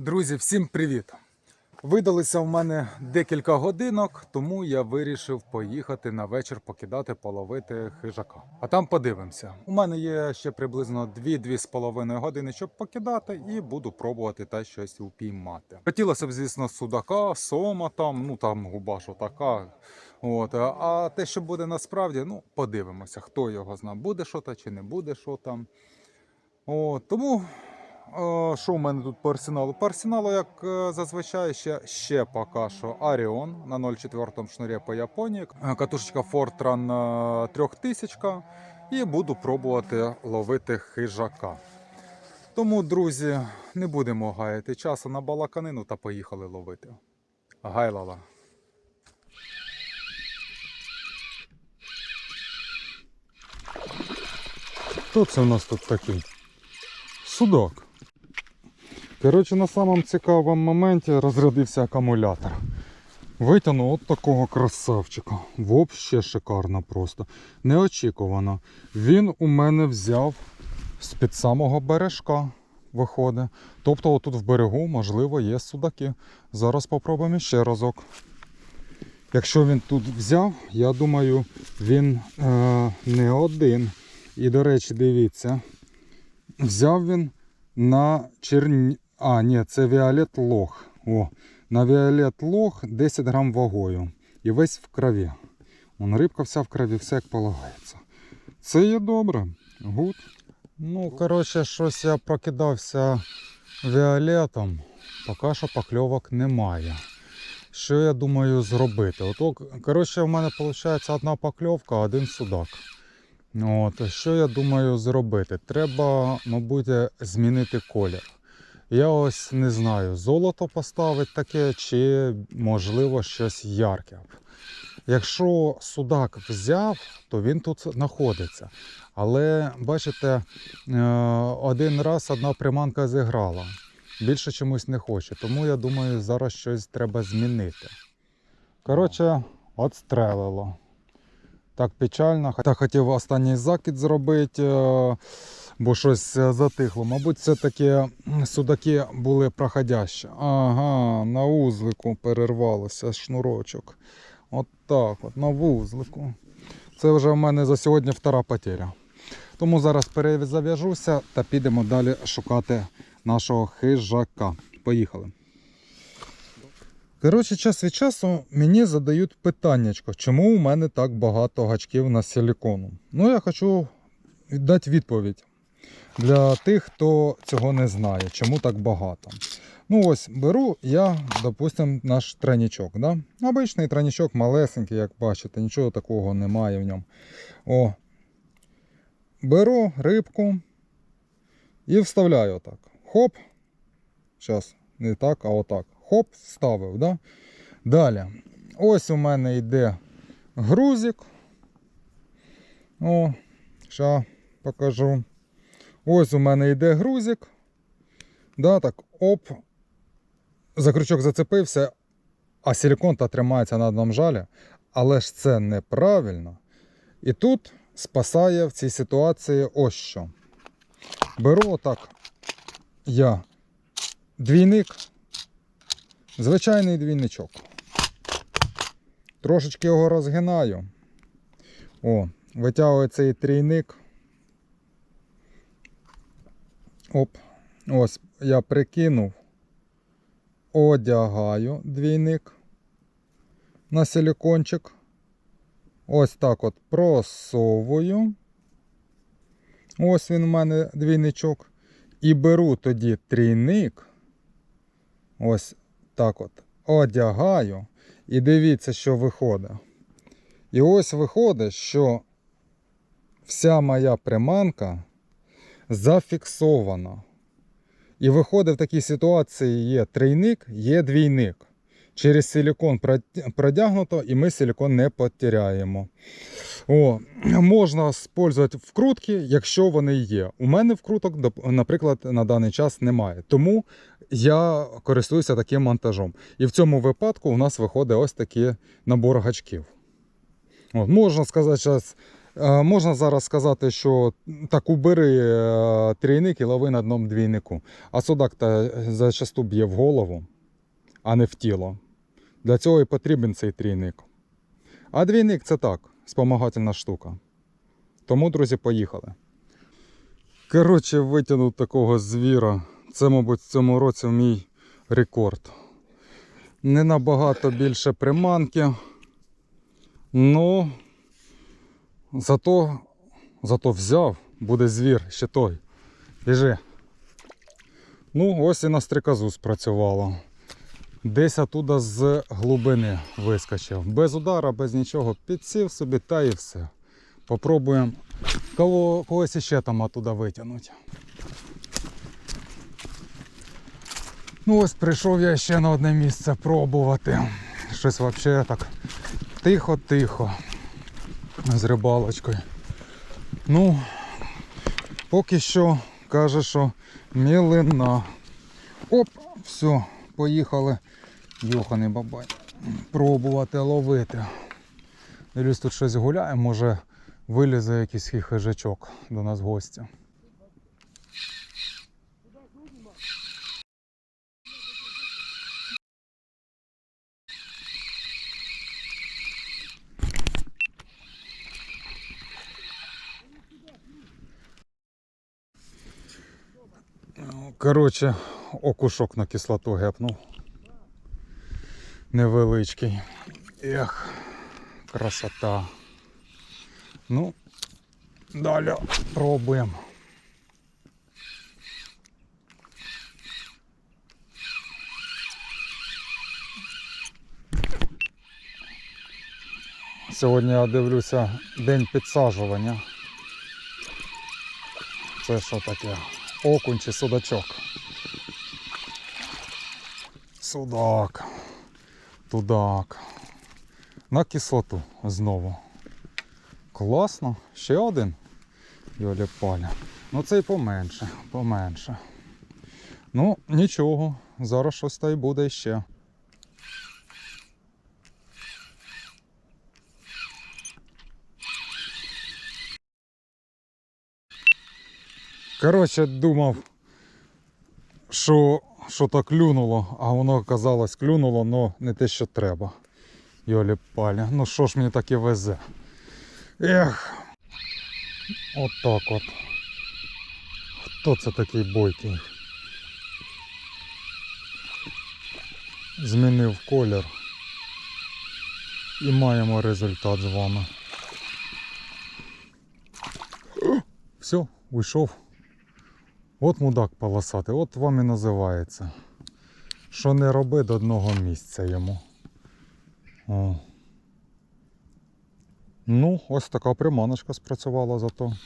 Друзі, всім привіт! Видалися в мене декілька годинок, тому я вирішив поїхати на вечір покидати, половити хижака. А там подивимося. У мене є ще приблизно 2-2,5 години, щоб покидати, і буду пробувати та щось упіймати. Хотілося б, звісно, судака, сома там, ну там губа що така. От, а те, що буде насправді, ну подивимося, хто його зна, буде що та чи не буде що там. От, тому Що в мене тут по арсеналу? По арсеналу, як е, зазвичай, ще, ще поки що Аріон на 0,4 шнурі по Японії, Е, катушечка е, 3000 і буду пробувати ловити хижака. Тому, друзі, не будемо гаяти часу на балаканину та поїхали ловити. Гайлала. Хто це у нас тут такий? Судак. Коротше, на самому цікавому моменті розрядився акумулятор. Витягнув от такого красавчика. Вообще шикарно просто. Неочікувано. Він у мене взяв з-під самого бережка. Виходить. Тобто, отут в берегу, можливо, є судаки. Зараз попробуємо ще разок. Якщо він тут взяв, я думаю, він е, не один. І, до речі, дивіться, взяв він на черні. А, ні, це Віолет Лох. О, на Віолет Лох 10 грам вагою. І весь в крові. Вон рибка вся в крові, все як полагається. Це є добре. Гуд. Ну, коротше, щось я прокидався Віолетом. Поки що покльовок немає. Що я думаю зробити? Ото, коротше, в мене виходить одна покльовка, один судак. От, що я думаю зробити? Треба, мабуть, змінити колір. Я ось не знаю, золото поставити таке, чи можливо щось ярке. Якщо судак взяв, то він тут знаходиться. Але бачите, е, один раз одна приманка зіграла. Більше чомусь не хоче. Тому я думаю, зараз щось треба змінити. Коротше, отстрелило. Так печально. Та хотів останній закид зробити, е, бо щось е, затихло. Мабуть, це такі судаки були проходящі. Ага, на вузлику перервалося шнурочок. От так от, на вузлику. Це вже в мене за сьогодні втора потеря. Тому зараз перезав'яжуся та підемо далі шукати нашого хижака. Поїхали. Коротше, час від часу мені задають питання, чому у мене так багато гачків на силікону. Ну, я хочу дати відповідь для тих, хто цього не знає, чому так багато. Ну ось, беру я, допустимо, наш тройничок. Да? Обичний тройничок малесенький, як бачите, нічого такого немає в ньому. О, Беру рибку і вставляю отак. Хоп. Зараз, не так, а отак. Хоп, вставив. Да? Далі. Ось у мене йде грузик. О, ще покажу. Ось у мене йде грузик. Да, так, оп. За крючок зацепився, а силикон та тримається на одному жалі. Але ж це неправильно. І тут спасає в цій ситуації ось що. Беру отак я двійник, звичайний двійничок. Трошечки його розгинаю. О, витягую цей трійник. Оп, ось я прикинув, одягаю двійник на силикончик. Ось так от просовую. Ось він у мене двійничок. І беру тоді трійник. Ось так от. Одягаю. І дивіться, що виходить. І ось виходить, що вся моя приманка зафіксована. І виходить в такій ситуації є трійник, є двійник. Через силикон продягнуто, і ми силикон не потеряємо. О, Можна використовувати вкрутки, якщо вони є. У мене вкруток, наприклад, на даний час немає. Тому я користуюся таким монтажом. І в цьому випадку у нас виходить ось такий набор гачків. От, Можна сказати, Е, Можна зараз сказати, що так убери е, трійник і лови на одному двійнику. А судак та зачасту б'є в голову, а не в тіло. Для цього і потрібен цей трійник. А двійник це так, спомагательна штука. Тому, друзі, поїхали. Коротше, витягнув такого звіра. Це, мабуть, в цьому році мій рекорд. Не набагато більше приманки. Ну, зато, зато взяв, буде звір ще той. Біжи. Ну, ось і на стрикозу спрацювало. Десь оттуда з глибини вискочив. Без удара, без нічого. Підсів собі та і все. Попробуємо кого, когось іще там оттуда витягнути. Ну ось прийшов я ще на одне місце пробувати. Щось взагалі так тихо-тихо. З рибалочкою. Ну, поки що каже, що мілина. Оп, все, поїхали. Йоханий бабай. Пробувати ловити. Дивлюсь, тут щось гуляє, може вилізе якийсь хижачок до нас в гості. Коротше, окушок на кислоту гепнув. Невеличкий. Ех, красота. Ну, далі пробуємо. Сьогодні я дивлюся день підсаджування. Це що таке? Окунь чи судачок? Судак. Тудак. На кислоту знову. Класно. Ще один. Йолі паля. Ну цей поменше, поменше. Ну, нічого. Зараз щось та й буде ще. Коротше, думав, що, що то клюнуло, а воно оказалось клюнуло, але не те, що треба. Йолі паля. Ну що ж мені таке везе? Ех. От так от. Хто це такий бойкий? Змінив колір. І маємо результат з вами. Все, уйшов. От мудак полосатий, от вам і називається. Що не роби до одного місця йому. О. Ну, ось така приманочка спрацювала зато.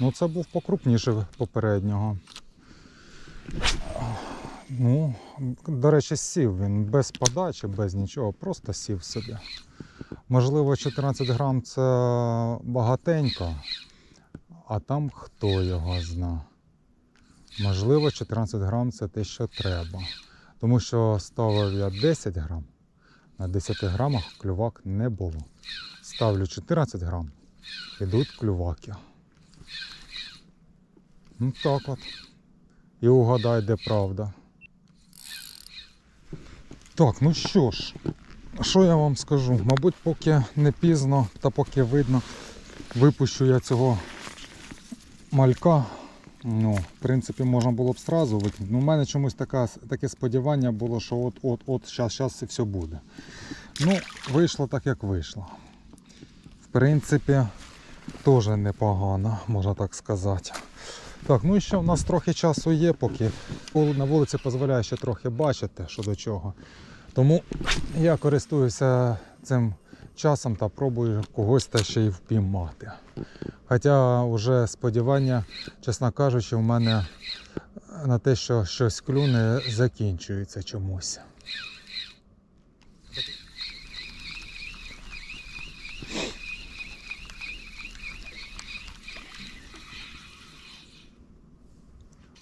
Ну, це був покрупніше попереднього. Ну, до речі, сів він без подачі, без нічого, просто сів собі. Можливо, 14 грам це багатенько, а там хто його зна. Можливо, 14 грам це те, що треба. Тому що ставив я 10 грам, на 10 грамах клювак не було. Ставлю 14 грам, ідуть клюваки. Ну так от. І угадай, де правда. Так, ну що ж, що я вам скажу? Мабуть, поки не пізно та поки видно, випущу я цього малька. Ну, в принципі, можна було б сразу викинути. Ну, у мене чомусь така, таке сподівання було, що от-от-от, зараз, зараз і все буде. Ну, вийшло так, як вийшло. В принципі, теж непогано, можна так сказати. Так, ну і ще в нас трохи часу є, поки на вулиці дозволяє ще трохи бачити, що до чого. Тому я користуюся цим часом та пробую когось та ще й впіймати. Хоча вже сподівання, чесно кажучи, в мене на те, що щось клюне, закінчується чомусь.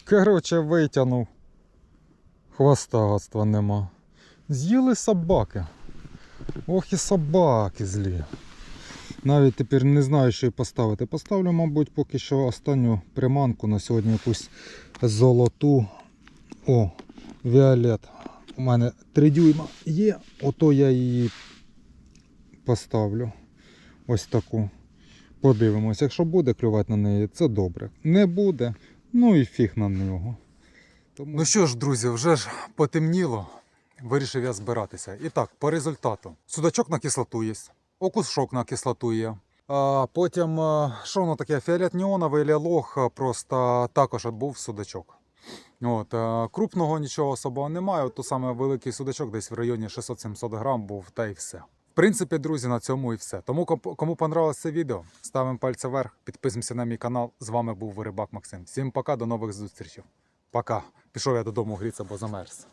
Коротше, витягнув. Хвостагатства нема. З'їли собаки. Ох і собаки злі. Навіть тепер не знаю, що й поставити. Поставлю, мабуть, поки що останню приманку на сьогодні якусь золоту. О, Віолет. У мене 3 дюйма є, ото я її поставлю. Ось таку. Подивимось, якщо буде клювати на неї, це добре. Не буде, ну і фіг на нього. Тому... Ну що ж, друзі, вже ж потемніло. Вирішив я збиратися. І так, по результату. Судачок на кислоту є, окушок на кислоту є. А потім, що воно таке, фіолет неоновий просто також був судачок. От, крупного нічого особого немає. То саме великий судачок десь в районі 600-700 грам був, та й все. В принципі, друзі, на цьому і все. Тому кому понравилось це відео, ставимо пальці вверх, підписуємося на мій канал. З вами був Рибак Максим. Всім пока, до нових зустрічей. Пока. Пішов я додому гріться, бо замерз.